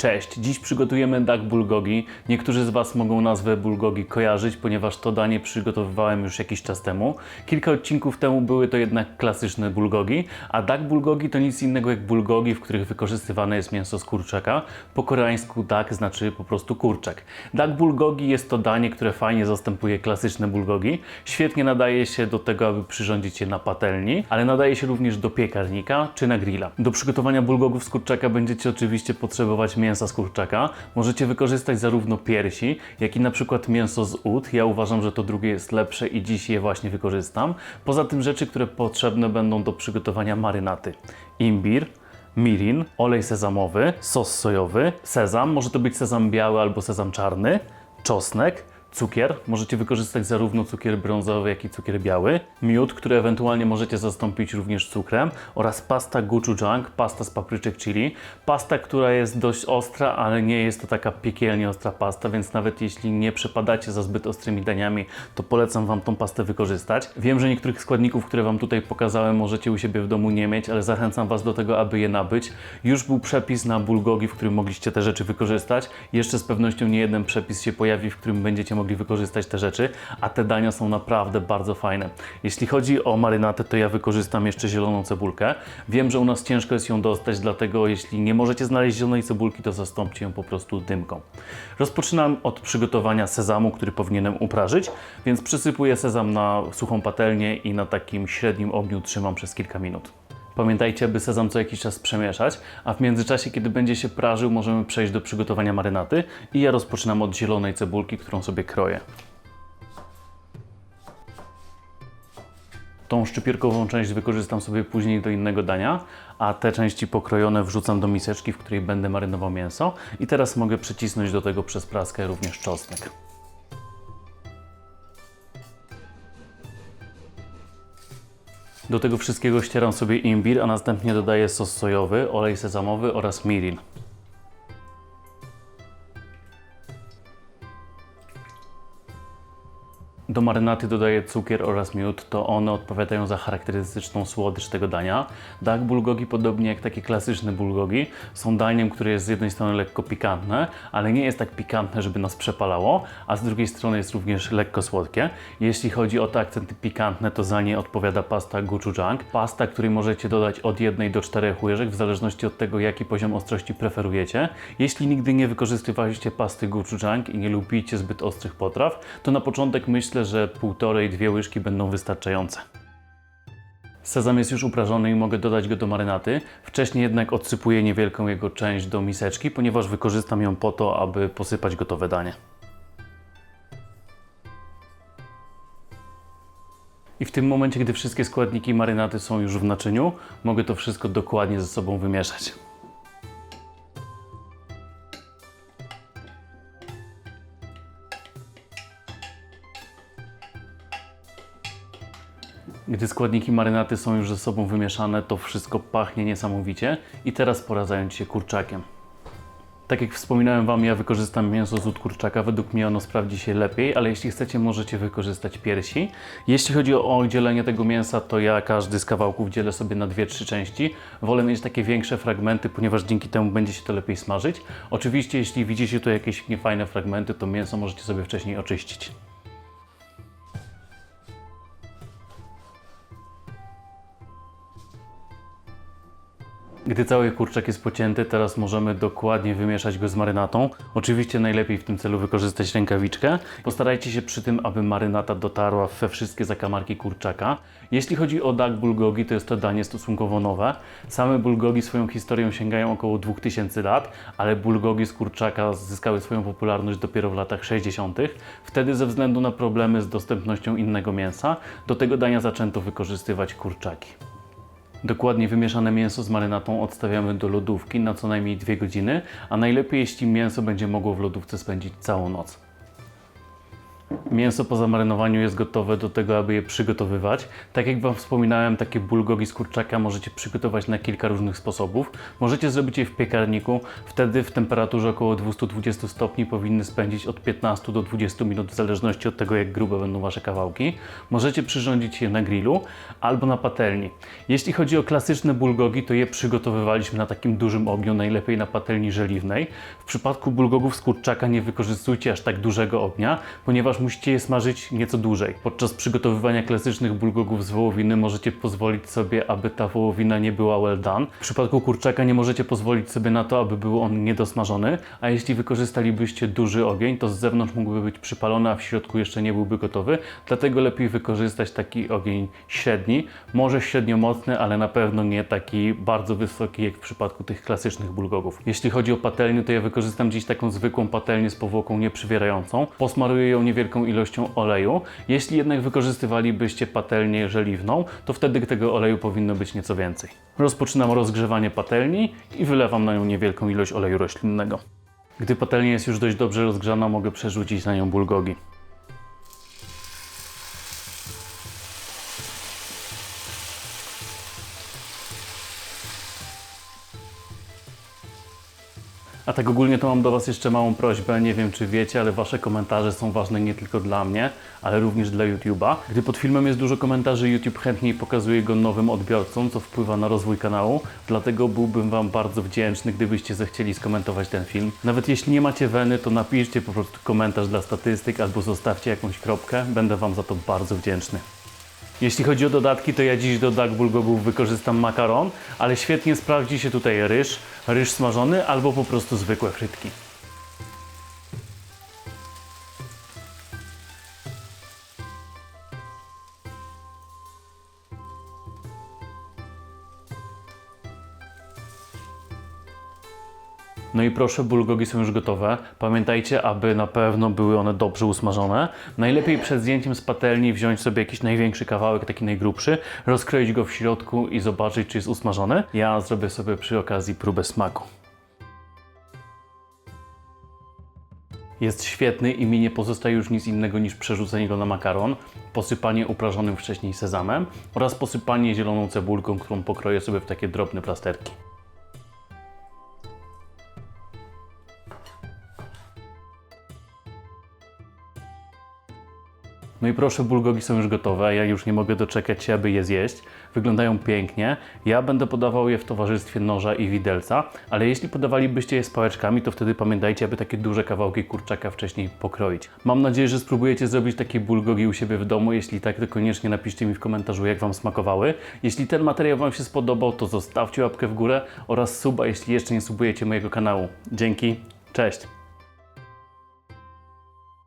Cześć, dziś przygotujemy duck bulgogi. Niektórzy z Was mogą nazwę bulgogi kojarzyć, ponieważ to danie przygotowywałem już jakiś czas temu. Kilka odcinków temu były to jednak klasyczne bulgogi, a duck bulgogi to nic innego jak bulgogi, w których wykorzystywane jest mięso z kurczaka. Po koreańsku duck znaczy po prostu kurczak. Duck bulgogi jest to danie, które fajnie zastępuje klasyczne bulgogi. Świetnie nadaje się do tego, aby przyrządzić je na patelni, ale nadaje się również do piekarnika czy na grilla. Do przygotowania bulgogów z kurczaka będziecie oczywiście potrzebować mięsa z kurczaka. Możecie wykorzystać zarówno piersi, jak i na przykład mięso z ud. Ja uważam, że to drugie jest lepsze i dziś je właśnie wykorzystam. Poza tym rzeczy, które potrzebne będą do przygotowania marynaty. Imbir, mirin, olej sezamowy, sos sojowy, sezam, może to być sezam biały albo sezam czarny, czosnek, cukier. Możecie wykorzystać zarówno cukier brązowy, jak i cukier biały, miód, który ewentualnie możecie zastąpić również cukrem oraz pasta gochujang, pasta z papryczek chili. Pasta, która jest dość ostra, ale nie jest to taka piekielnie ostra pasta, więc nawet jeśli nie przepadacie za zbyt ostrymi daniami, to polecam Wam tą pastę wykorzystać. Wiem, że niektórych składników, które Wam tutaj pokazałem, możecie u siebie w domu nie mieć, ale zachęcam Was do tego, aby je nabyć. Już był przepis na bulgogi, w którym mogliście te rzeczy wykorzystać. Jeszcze z pewnością nie jeden przepis się pojawi, w którym będziecie mogli wykorzystać te rzeczy, a te dania są naprawdę bardzo fajne. Jeśli chodzi o marynatę, to ja wykorzystam jeszcze zieloną cebulkę. Wiem, że u nas ciężko jest ją dostać, dlatego jeśli nie możecie znaleźć zielonej cebulki, to zastąpcie ją po prostu dymką. Rozpoczynam od przygotowania sezamu, który powinienem uprażyć, więc przysypuję sezam na suchą patelnię i na takim średnim ogniu trzymam przez kilka minut. Pamiętajcie, aby sezam co jakiś czas przemieszać, a w międzyczasie, kiedy będzie się prażył, możemy przejść do przygotowania marynaty i ja rozpoczynam od zielonej cebulki, którą sobie kroję. Tą szczypierkową część wykorzystam sobie później do innego dania, a te części pokrojone wrzucam do miseczki, w której będę marynował mięso i teraz mogę przycisnąć do tego przez praskę również czosnek. Do tego wszystkiego ścieram sobie imbir, a następnie dodaję sos sojowy, olej sezamowy oraz mirin. Do marynaty dodaję cukier oraz miód, to one odpowiadają za charakterystyczną słodycz tego dania. Duck bulgogi, podobnie jak takie klasyczne bulgogi, są daniem, które jest z jednej strony lekko pikantne, ale nie jest tak pikantne, żeby nas przepalało, a z drugiej strony jest również lekko słodkie. Jeśli chodzi o te akcenty pikantne, to za nie odpowiada pasta gochujang. Pasta, której możecie dodać od 1 do 4 łyżek, w zależności od tego, jaki poziom ostrości preferujecie. Jeśli nigdy nie wykorzystywaliście pasty gochujang i nie lubicie zbyt ostrych potraw, to na początek myślę, że półtorej, dwie łyżki będą wystarczające. Sezam jest już uprażony i mogę dodać go do marynaty. Wcześniej jednak odsypuję niewielką jego część do miseczki, ponieważ wykorzystam ją po to, aby posypać gotowe danie. I w tym momencie, gdy wszystkie składniki marynaty są już w naczyniu, mogę to wszystko dokładnie ze sobą wymieszać. Gdy składniki marynaty są już ze sobą wymieszane, to wszystko pachnie niesamowicie i teraz pora zająć się kurczakiem. Tak jak wspominałem Wam, ja wykorzystam mięso z ud kurczaka. Według mnie ono sprawdzi się lepiej, ale jeśli chcecie, możecie wykorzystać piersi. Jeśli chodzi o dzielenie tego mięsa, to ja każdy z kawałków dzielę sobie na dwie, trzy części. Wolę mieć takie większe fragmenty, ponieważ dzięki temu będzie się to lepiej smażyć. Oczywiście, jeśli widzicie tu jakieś niefajne fragmenty, to mięso możecie sobie wcześniej oczyścić. Gdy cały kurczak jest pocięty, teraz możemy dokładnie wymieszać go z marynatą. Oczywiście najlepiej w tym celu wykorzystać rękawiczkę. Postarajcie się przy tym, aby marynata dotarła we wszystkie zakamarki kurczaka. Jeśli chodzi o duck bulgogi, to jest to danie stosunkowo nowe. Same bulgogi swoją historią sięgają około 2000 lat, ale bulgogi z kurczaka zyskały swoją popularność dopiero w latach 60. Wtedy ze względu na problemy z dostępnością innego mięsa, do tego dania zaczęto wykorzystywać kurczaki. Dokładnie wymieszane mięso z marynatą odstawiamy do lodówki na co najmniej 2 godziny, a najlepiej jeśli mięso będzie mogło w lodówce spędzić całą noc. Mięso po zamarynowaniu jest gotowe do tego, aby je przygotowywać. Tak jak Wam wspominałem, takie bulgogi z kurczaka możecie przygotować na kilka różnych sposobów. Możecie zrobić je w piekarniku, wtedy w temperaturze około 220 stopni powinny spędzić od 15 do 20 minut w zależności od tego, jak grube będą Wasze kawałki. Możecie przyrządzić je na grillu albo na patelni. Jeśli chodzi o klasyczne bulgogi, to je przygotowywaliśmy na takim dużym ogniu, najlepiej na patelni żeliwnej. W przypadku bulgogów z kurczaka nie wykorzystujcie aż tak dużego ognia, ponieważ musicie je smażyć nieco dłużej. Podczas przygotowywania klasycznych bulgogów z wołowiny możecie pozwolić sobie, aby ta wołowina nie była well done. W przypadku kurczaka nie możecie pozwolić sobie na to, aby był on niedosmażony, a jeśli wykorzystalibyście duży ogień, to z zewnątrz mógłby być przypalony, a w środku jeszcze nie byłby gotowy. Dlatego lepiej wykorzystać taki ogień średni, może średnio mocny, ale na pewno nie taki bardzo wysoki jak w przypadku tych klasycznych bulgogów. Jeśli chodzi o patelnię, to ja wykorzystam dziś taką zwykłą patelnię z powłoką nieprzywierającą. Posmaruję ją niewielką ilością oleju. Jeśli jednak wykorzystywalibyście patelnię żeliwną, to wtedy tego oleju powinno być nieco więcej. Rozpoczynam rozgrzewanie patelni i wylewam na nią niewielką ilość oleju roślinnego. Gdy patelnia jest już dość dobrze rozgrzana, mogę przerzucić na nią bulgogi. A tak ogólnie to mam do Was jeszcze małą prośbę. Nie wiem, czy wiecie, ale Wasze komentarze są ważne nie tylko dla mnie, ale również dla YouTube'a. Gdy pod filmem jest dużo komentarzy, YouTube chętniej pokazuje go nowym odbiorcom, co wpływa na rozwój kanału. Dlatego byłbym Wam bardzo wdzięczny, gdybyście zechcieli skomentować ten film. Nawet jeśli nie macie weny, to napiszcie po prostu komentarz dla statystyk albo zostawcie jakąś kropkę. Będę Wam za to bardzo wdzięczny. Jeśli chodzi o dodatki, to ja dziś do duck bulgogów wykorzystam makaron, ale świetnie sprawdzi się tutaj ryż, ryż smażony albo po prostu zwykłe frytki. No i proszę, bulgogi są już gotowe. Pamiętajcie, aby na pewno były one dobrze usmażone. Najlepiej przed zdjęciem z patelni wziąć sobie jakiś największy kawałek, taki najgrubszy, rozkroić go w środku i zobaczyć, czy jest usmażony. Ja zrobię sobie przy okazji próbę smaku. Jest świetny i mi nie pozostaje już nic innego niż przerzucenie go na makaron, posypanie uprażonym wcześniej sezamem oraz posypanie zieloną cebulką, którą pokroję sobie w takie drobne plasterki. No i proszę, bulgogi są już gotowe. Ja już nie mogę doczekać się, aby je zjeść. Wyglądają pięknie. Ja będę podawał je w towarzystwie noża i widelca, ale jeśli podawalibyście je z pałeczkami, to wtedy pamiętajcie, aby takie duże kawałki kurczaka wcześniej pokroić. Mam nadzieję, że spróbujecie zrobić takie bulgogi u siebie w domu. Jeśli tak, to koniecznie napiszcie mi w komentarzu, jak Wam smakowały. Jeśli ten materiał Wam się spodobał, to zostawcie łapkę w górę oraz suba, jeśli jeszcze nie subujecie mojego kanału. Dzięki, cześć!